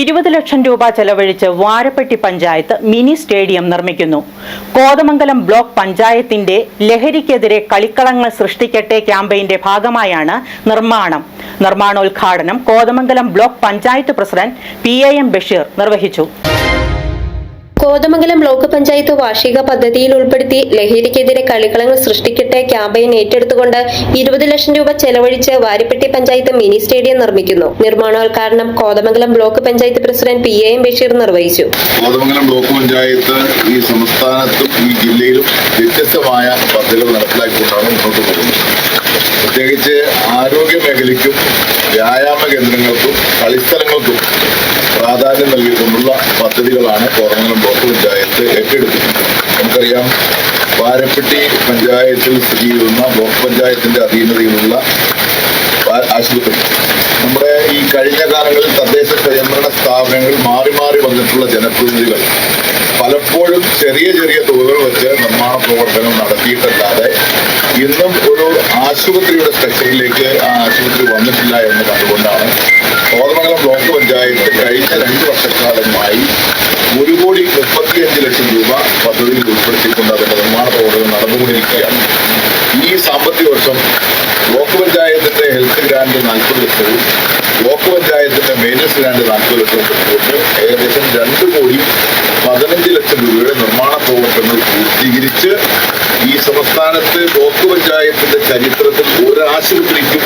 ഇരുപത് ലക്ഷം രൂപ ചെലവഴിച്ച് വാരപ്പെട്ടി പഞ്ചായത്ത് മിനി സ്റ്റേഡിയം നിർമ്മിക്കുന്നു. കോതമംഗലം ബ്ലോക്ക് പഞ്ചായത്തിന്റെ ലഹരിക്കെതിരെ കളിക്കളങ്ങൾ സൃഷ്ടിക്കട്ടെ ക്യാമ്പയിന്റെ ഭാഗമായാണ് നിർമ്മാണം. നിർമ്മാണോദ്ഘാടനം Kothamangalam block panchayat president P A M Basheer നിർവഹിച്ചു. കോതമംഗലം ബ്ലോക്ക് പഞ്ചായത്ത് വാർഷിക പദ്ധതിയിൽ ഉൾപ്പെടുത്തി ലഹരിക്കെതിരെ കളിക്കളങ്ങൾ സൃഷ്ടിക്കട്ടെ ക്യാമ്പയിൻ ഏറ്റെടുത്തുകൊണ്ട് ഇരുപത് ലക്ഷം രൂപ ചെലവഴിച്ച് വാരിപ്പെട്ടി പഞ്ചായത്ത് മിനി സ്റ്റേഡിയം നിർമ്മിക്കുന്നു. നിർമ്മാണോദ്ഘാടനം Kothamangalam block panchayat president P A M Basheer നിർവഹിച്ചു. കോതമംഗലം ബ്ലോക്ക് പഞ്ചായത്ത് ഈ സംസ്ഥാനത്തും ഈ ജില്ലയിലും വ്യത്യസ്തമായ പദ്ധതികൾ നടപ്പിലാക്കിക്കൊണ്ടാണ് മുന്നോട്ട് പോകുന്നത്. പ്രത്യേകിച്ച് ആരോഗ്യ മേഖലയ്ക്കും വ്യായാമ കേന്ദ്രങ്ങൾക്കും കളിസ്ഥലങ്ങൾക്കും പ്രാധാന്യം നൽകിക്കൊണ്ടുള്ള പദ്ധതികളാണ് കോറങ്ങനം ബ്ലോക്ക് പഞ്ചായത്ത് ഏറ്റെടുക്കുന്നത് നമുക്കറിയാം വാരപ്പെട്ടി പഞ്ചായത്തിൽ സ്ഥിതി ചെയ്യുന്ന ബ്ലോക്ക് പഞ്ചായത്തിന്റെ അധീനതയിലുള്ള ആശുപത്രി. നമ്മുടെ ഈ കഴിഞ്ഞ കാലങ്ങളിൽ തദ്ദേശ സ്വയംഭരണ സ്ഥാപനങ്ങൾ മാറി മാറി വന്നിട്ടുള്ള ജനപ്രതിനിധികൾ പലപ്പോഴും ചെറിയ ചെറിയ തുകകൾ വെച്ച് നിർമ്മാണ പ്രവർത്തനം നടത്തിയിട്ടല്ലാതെ ആശുപത്രിയുടെ സ്പെഷ്യലിലേക്ക് ആ ആശുപത്രി വന്നിട്ടില്ല എന്ന് കണ്ടുകൊണ്ടാണ് കോതമംഗലം ബ്ലോക്ക് പഞ്ചായത്ത് കഴിഞ്ഞ രണ്ട് വർഷക്കാലമായി ഒരു കോടി മുപ്പത്തിയഞ്ച് ലക്ഷം രൂപ പദ്ധതിയിൽ ഉൾപ്പെടുത്തിക്കൊണ്ട് അതിന്റെ നിർമ്മാണ പ്രവർത്തനം നടന്നുകൊണ്ടിരിക്കുകയാണ്. ഈ സാമ്പത്തിക വർഷം ബ്ലോക്ക് പഞ്ചായത്തിന്റെ ഹെൽത്ത് ഗ്രാന്റ് നാൽപ്പത് ലക്ഷവും ബ്ലോക്ക് പഞ്ചായത്തിന്റെ മെയിനൻസ് ഗ്രാന്റ് നാൽപ്പത് ലക്ഷവും ഏകദേശം രണ്ട് കോടി പതിനഞ്ച് ലക്ഷം രൂപയുടെ നിർമ്മാണ പ്രവർത്തനങ്ങൾ പൂർത്തീകരിച്ച് ഈ സംസ്ഥാനത്ത് ബ്ലോക്ക് പഞ്ചായത്തിന്റെ ചരിത്രത്തിൽ ഒരാശുപത്രിക്കും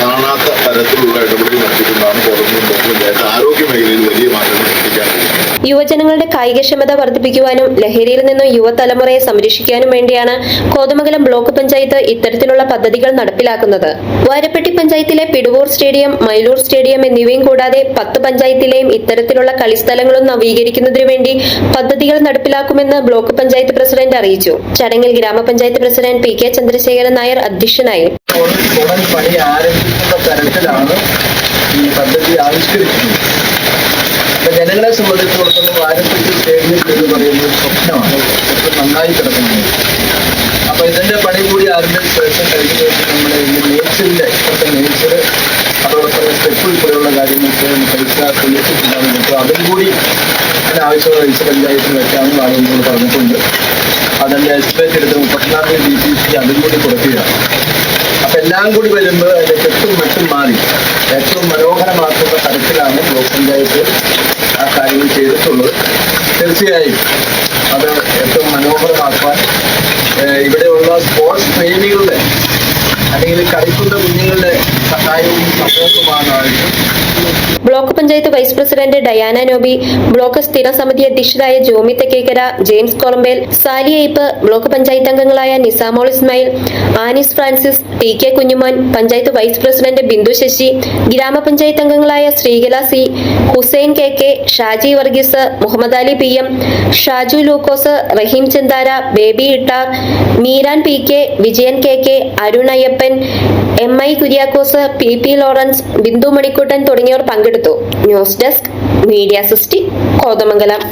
കാണാത്ത തരത്തിലുള്ള ഇടപെടൽ നടത്തിക്കൊണ്ടാണ് കോതമംഗലം ബ്ലോക്ക് പഞ്ചായത്ത് ആരോഗ്യ മേഖലയിൽ വലിയ മാറ്റങ്ങൾ യുവജനങ്ങളുടെ കായികക്ഷമത വർദ്ധിപ്പിക്കുവാനും ലഹരിയിൽ നിന്നും യുവതലമുറയെ സംരക്ഷിക്കാനും വേണ്ടിയാണ് കോതമംഗലം ബ്ലോക്ക് പഞ്ചായത്ത് ഇത്തരത്തിലുള്ള പദ്ധതികൾ നടപ്പിലാക്കുന്നത്. വാരപ്പെട്ടി പഞ്ചായത്തിലെ പിടുവൂർ സ്റ്റേഡിയം മൈലൂർ സ്റ്റേഡിയം എന്നിവയും കൂടാതെ പത്ത് പഞ്ചായത്തിലെയും ഇത്തരത്തിലുള്ള കളിസ്ഥലങ്ങളും നവീകരിക്കുന്നതിനു വേണ്ടി പദ്ധതികൾ നടപ്പിലാക്കുമെന്ന് ബ്ലോക്ക് പഞ്ചായത്ത് പ്രസിഡന്റ് അറിയിച്ചു. ചടങ്ങിൽ ഗ്രാമപഞ്ചായത്ത് president P K Chandrasekharan Nair അധ്യക്ഷനായി. ഈ പദ്ധതി ആവിഷ്കരിക്കുന്നത്. അപ്പൊ ജനങ്ങളെ സംബന്ധിച്ചിടത്തോളം ആരംഭിച്ച സ്റ്റേഡിയം എന്ന് പറയുന്നത് സ്വപ്നമാണ്. സ്വപ്നം നന്നായി കിടക്കുന്നത് അപ്പൊ ഇതിന്റെ പണി കൂടി ആരംഭിച്ച ശേഷം കഴിഞ്ഞ ദിവസം നമ്മുടെ നേച്ചറിന്റെ ഇപ്പോഴത്തെ നേച്ചർ അതോടൊപ്പം സ്റ്റെപ്പ് ഉൾപ്പെടെയുള്ള കാര്യങ്ങൾക്ക് പൈസ തെളിയിച്ചിട്ടുണ്ടാകുന്നു അപ്പോൾ അതും കൂടി അതിനാവശ്യമുള്ള പൈസ പഞ്ചായത്തിന് വെക്കാമെന്ന് ആളുകളോട് പറഞ്ഞിട്ടുണ്ട്. അതിന്റെ എസ്റ്റിമേറ്റ് എടുത്ത് മുപ്പത്തിനാല് ഡി സി സി അതും കൂടി കൊടുക്കുക അപ്പൊ എല്ലാം കൂടി വരുമ്പോൾ അതിന്റെ കെട്ടും മറ്റും മാറി ഏറ്റവും മനോഹരമാക്കുന്ന തരത്തിലാണ് ബ്ലോക്ക് പഞ്ചായത്ത് ആ കാര്യങ്ങൾ ചെയ്തിട്ടുള്ളത് തീർച്ചയായും. അത് ഏറ്റവും മനോഹരമാക്കാൻ ഇവിടെയുള്ള sports പ്രേമികളുടെ block panchayat vice president Diana Noby block സ്ഥിര സമിതി അധ്യക്ഷരായ Jomy Thekkekara James Kolambel Sally Aipe block panchayat അംഗങ്ങളായ Nisamol Ismail Anis Francis T K Kunjumon panchayat vice president Bindu Sasi ഗ്രാമപഞ്ചായത്ത് അംഗങ്ങളായ Sreekala C Hussain K K Shaji Varghese Muhammad Ali P M Shaju Lukose Rahim Chenthara Baby Ittar Meeran P K Vijayan K K Arun Ayyappan M I Kuriakose P P Lawrence Bindu Manikuttan തുടങ്ങിയവർ പങ്കെടുത്തു. News desk media സിസ്റ്റി കോതമംഗലം.